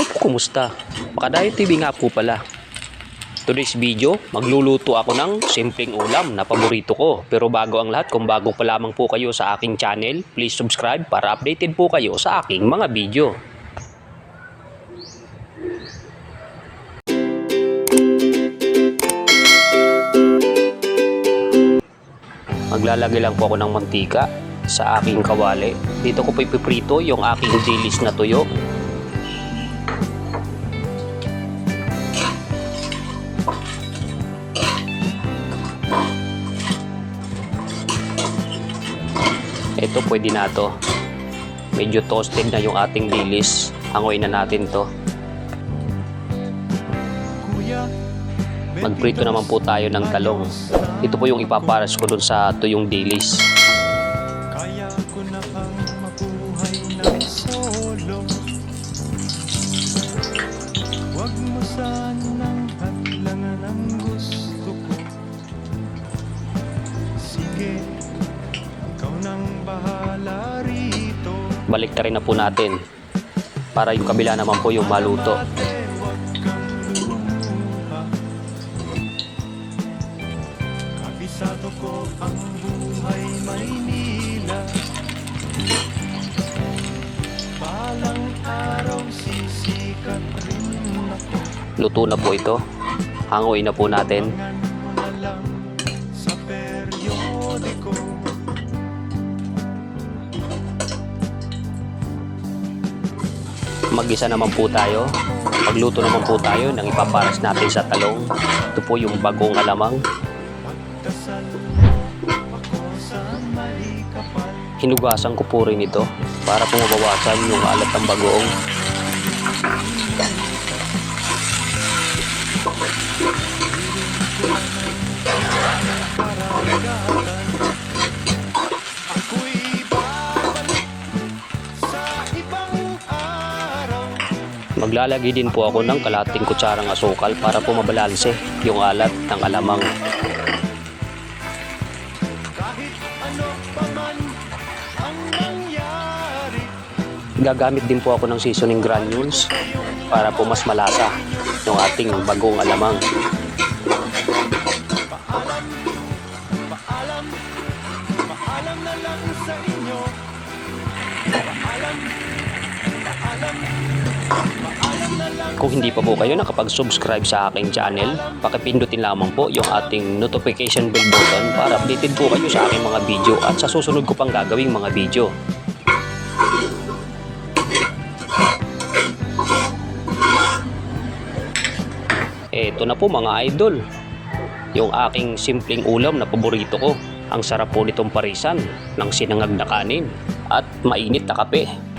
Hi po, kumusta? Makadayo TV nga po pala. Today's video, magluluto ako ng simpleng ulam na paborito ko. Pero bago ang lahat, kung bago pa lamang po kayo sa aking channel, please subscribe para updated po kayo sa aking mga video. Maglalagay lang po ako ng mantika sa aking kawali. Dito ko po ipiprito yung aking dilis na tuyo. Ito pwede na to. Medyo toasted na yung ating dilis. Hangoy na natin to. Magprito naman po tayo ng talong. Ito po yung ipaparas ko dun sa tuyong dilis. Bahala rito Balik rin na po natin. Para yung kabila naman po yung maluto. Kabisado ko ang buhay Maynila Balang araw sisikat rin ako Luto na po ito. Hangoy na po natin. Mag-isa naman po tayo. Magluto naman po tayo ng ipaparas natin sa talong. Ito po yung bagong alamang. Hinugasan ko po rin ito para po mabawasan yung alat ng bagoong. Maglalagay din po ako ng kalating kutsarang asukal para po mabalanse yung alat ng alamang. Gagamit din po ako ng seasoning granules para po mas malasa yung ating bagong alamang. Paalam, paalam, paalam Kung hindi pa po kayo nakapag-subscribe sa aking channel, pakipindutin lamang po yung ating notification bell button para updated po kayo sa aking mga video at sa susunod ko pang gagawing mga video. Eto na po mga idol, yung aking simpleng ulam na paborito ko. Ang sarap po nitong parisan ng sinangag na kanin at mainit na kape.